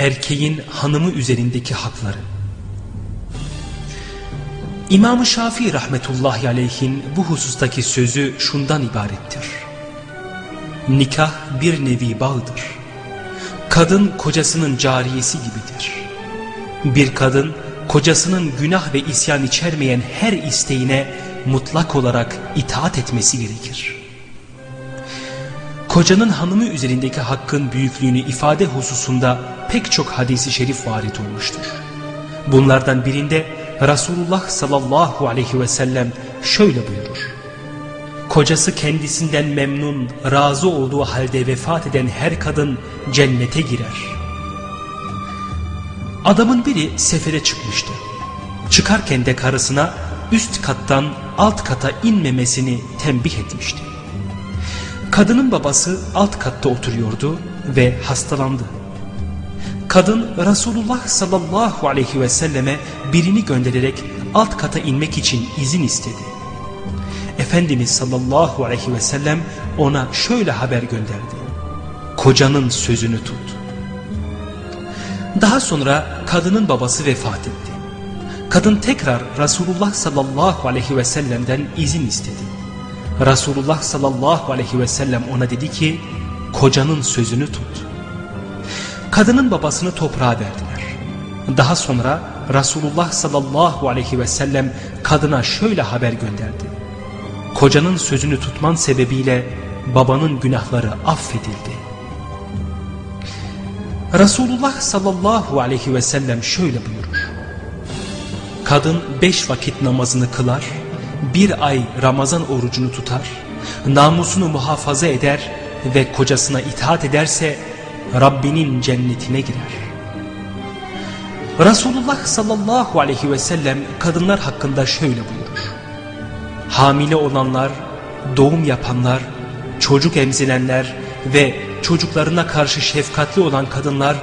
erkeğin hanımı üzerindeki hakları. İmam-ı Şafii rahmetullahi aleyhin bu husustaki sözü şundan ibarettir. Nikah bir nevi bağdır. Kadın kocasının cariyesi gibidir. Bir kadın kocasının günah ve isyan içermeyen her isteğine mutlak olarak itaat etmesi gerekir. Kocanın hanımı üzerindeki hakkın büyüklüğünü ifade hususunda pek çok hadisi şerif varit olmuştur. Bunlardan birinde Resulullah sallallahu aleyhi ve sellem şöyle buyurur. Kocası kendisinden memnun, razı olduğu halde vefat eden her kadın cennete girer. Adamın biri sefere çıkmıştı. Çıkarken de karısına üst kattan alt kata inmemesini tembih etmişti. Kadının babası alt katta oturuyordu ve hastalandı. Kadın Resulullah sallallahu aleyhi ve selleme birini göndererek alt kata inmek için izin istedi. Efendimiz sallallahu aleyhi ve sellem ona şöyle haber gönderdi. Kocanın sözünü tut. Daha sonra kadının babası vefat etti. Kadın tekrar Resulullah sallallahu aleyhi ve sellem'den izin istedi. Resulullah sallallahu aleyhi ve sellem ona dedi ki kocanın sözünü tut. Kadının babasını toprağa verdiler. Daha sonra Resulullah sallallahu aleyhi ve sellem kadına şöyle haber gönderdi. Kocanın sözünü tutman sebebiyle babanın günahları affedildi. Resulullah sallallahu aleyhi ve sellem şöyle buyurur. Kadın beş vakit namazını kılar, bir ay Ramazan orucunu tutar, namusunu muhafaza eder ve kocasına itaat ederse Rabbinin cennetine girer. Resulullah sallallahu aleyhi ve sellem kadınlar hakkında şöyle buyurur. Hamile olanlar, doğum yapanlar, çocuk emzilenler ve çocuklarına karşı şefkatli olan kadınlar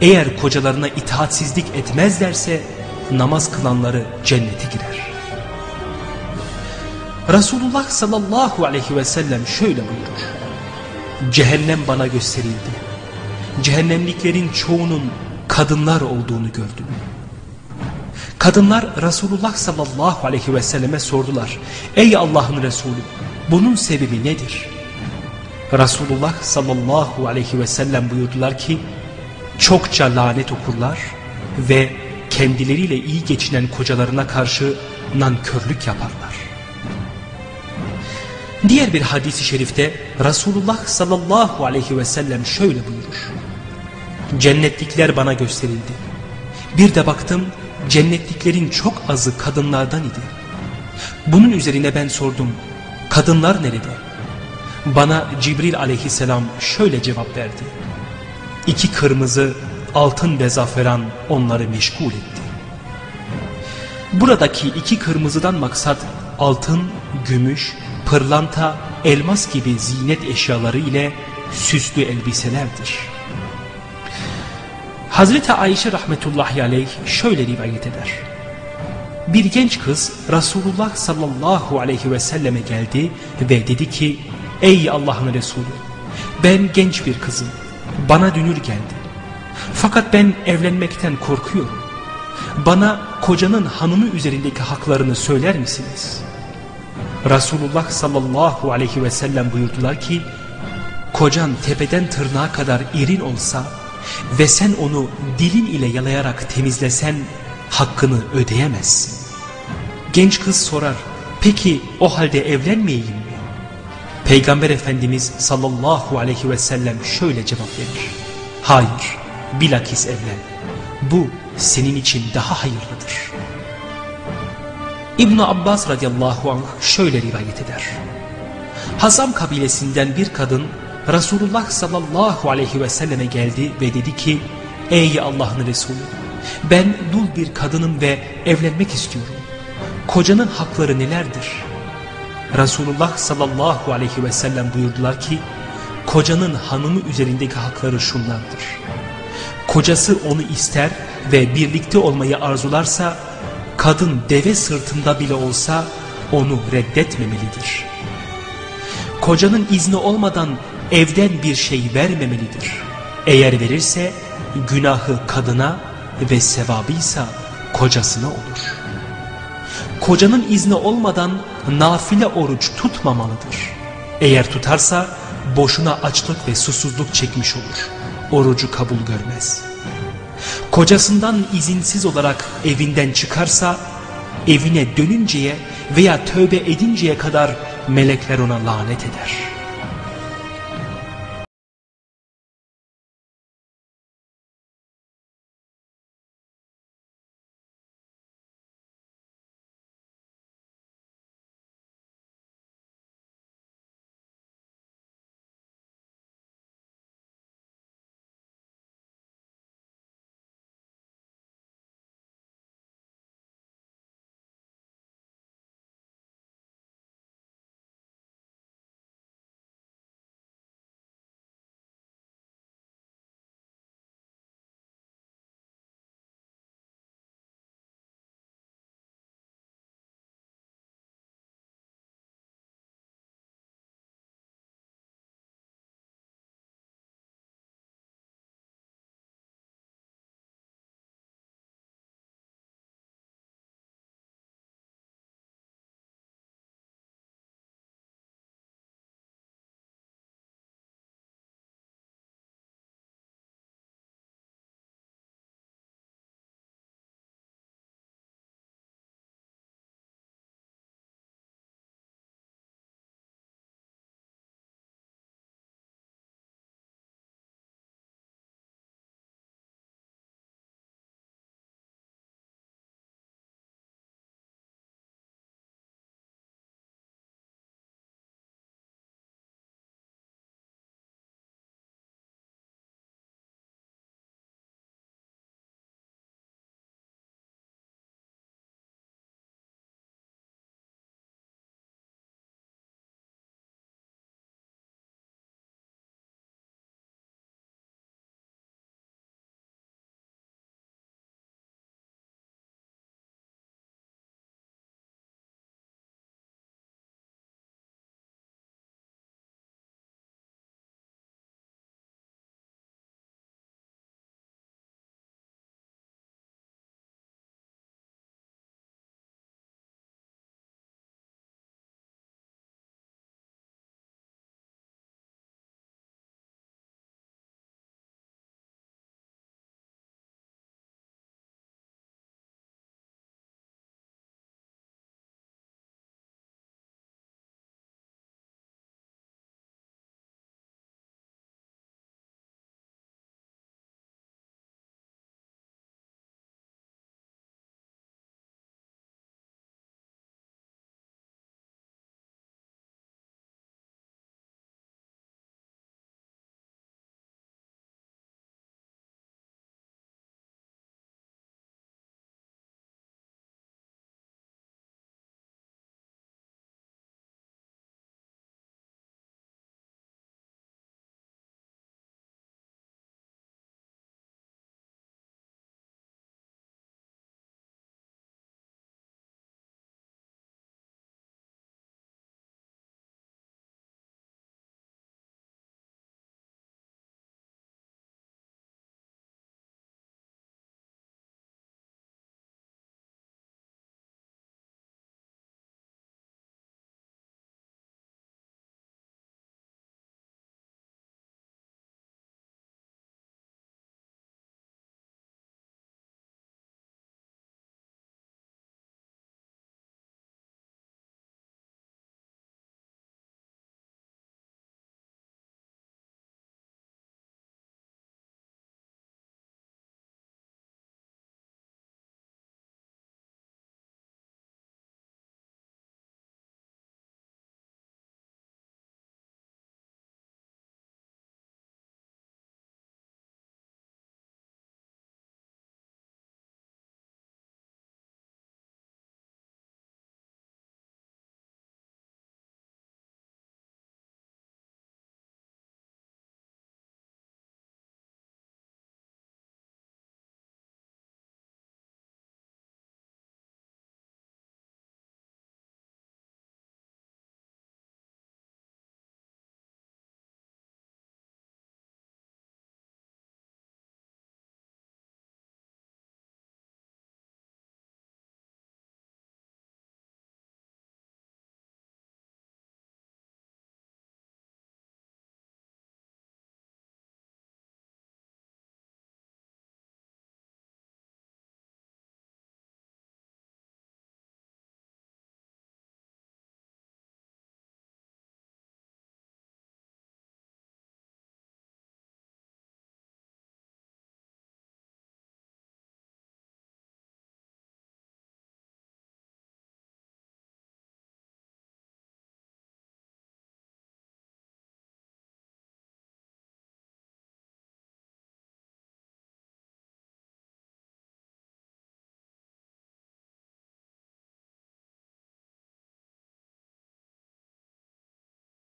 eğer kocalarına itaatsizlik etmezlerse namaz kılanları cennete girer. Resulullah sallallahu aleyhi ve sellem şöyle buyurur. Cehennem bana gösterildi. Cehennemliklerin çoğunun kadınlar olduğunu gördüm. Kadınlar Resulullah sallallahu aleyhi ve selleme sordular. Ey Allah'ın Resulü bunun sebebi nedir? Resulullah sallallahu aleyhi ve sellem buyurdular ki çokça lanet okurlar ve kendileriyle iyi geçinen kocalarına karşı nankörlük yaparlar. Diğer bir hadisi şerifte Resulullah sallallahu aleyhi ve sellem şöyle buyurur. Cennetlikler bana gösterildi. Bir de baktım cennetliklerin çok azı kadınlardan idi. Bunun üzerine ben sordum. Kadınlar nerede? Bana Cibril aleyhisselam şöyle cevap verdi. İki kırmızı altın ve zaferan onları meşgul etti. Buradaki iki kırmızıdan maksat altın, gümüş, pırlanta, elmas gibi zinet eşyaları ile süslü elbiselerdir. Hazreti Ayşe rahmetullahi aleyh şöyle rivayet eder. Bir genç kız Resulullah sallallahu aleyhi ve selleme geldi ve dedi ki Ey Allah'ın Resulü ben genç bir kızım bana dünür geldi. Fakat ben evlenmekten korkuyorum. Bana kocanın hanımı üzerindeki haklarını söyler misiniz? Resulullah sallallahu aleyhi ve sellem buyurdular ki kocan tepeden tırnağa kadar irin olsa ve sen onu dilin ile yalayarak temizlesen hakkını ödeyemezsin. Genç kız sorar peki o halde evlenmeyeyim mi? Peygamber Efendimiz sallallahu aleyhi ve sellem şöyle cevap verir. Hayır bilakis evlen. Bu senin için daha hayırlıdır. İbn Abbas radıyallahu anh şöyle rivayet eder. Hazam kabilesinden bir kadın Resulullah sallallahu aleyhi ve selleme geldi ve dedi ki Ey Allah'ın Resulü ben dul bir kadınım ve evlenmek istiyorum. Kocanın hakları nelerdir? Resulullah sallallahu aleyhi ve sellem buyurdular ki kocanın hanımı üzerindeki hakları şunlardır. Kocası onu ister ve birlikte olmayı arzularsa kadın deve sırtında bile olsa onu reddetmemelidir. Kocanın izni olmadan evden bir şey vermemelidir. Eğer verirse günahı kadına ve sevabıysa kocasına olur. Kocanın izni olmadan nafile oruç tutmamalıdır. Eğer tutarsa boşuna açlık ve susuzluk çekmiş olur. Orucu kabul görmez. Kocasından izinsiz olarak evinden çıkarsa evine dönünceye veya tövbe edinceye kadar melekler ona lanet eder.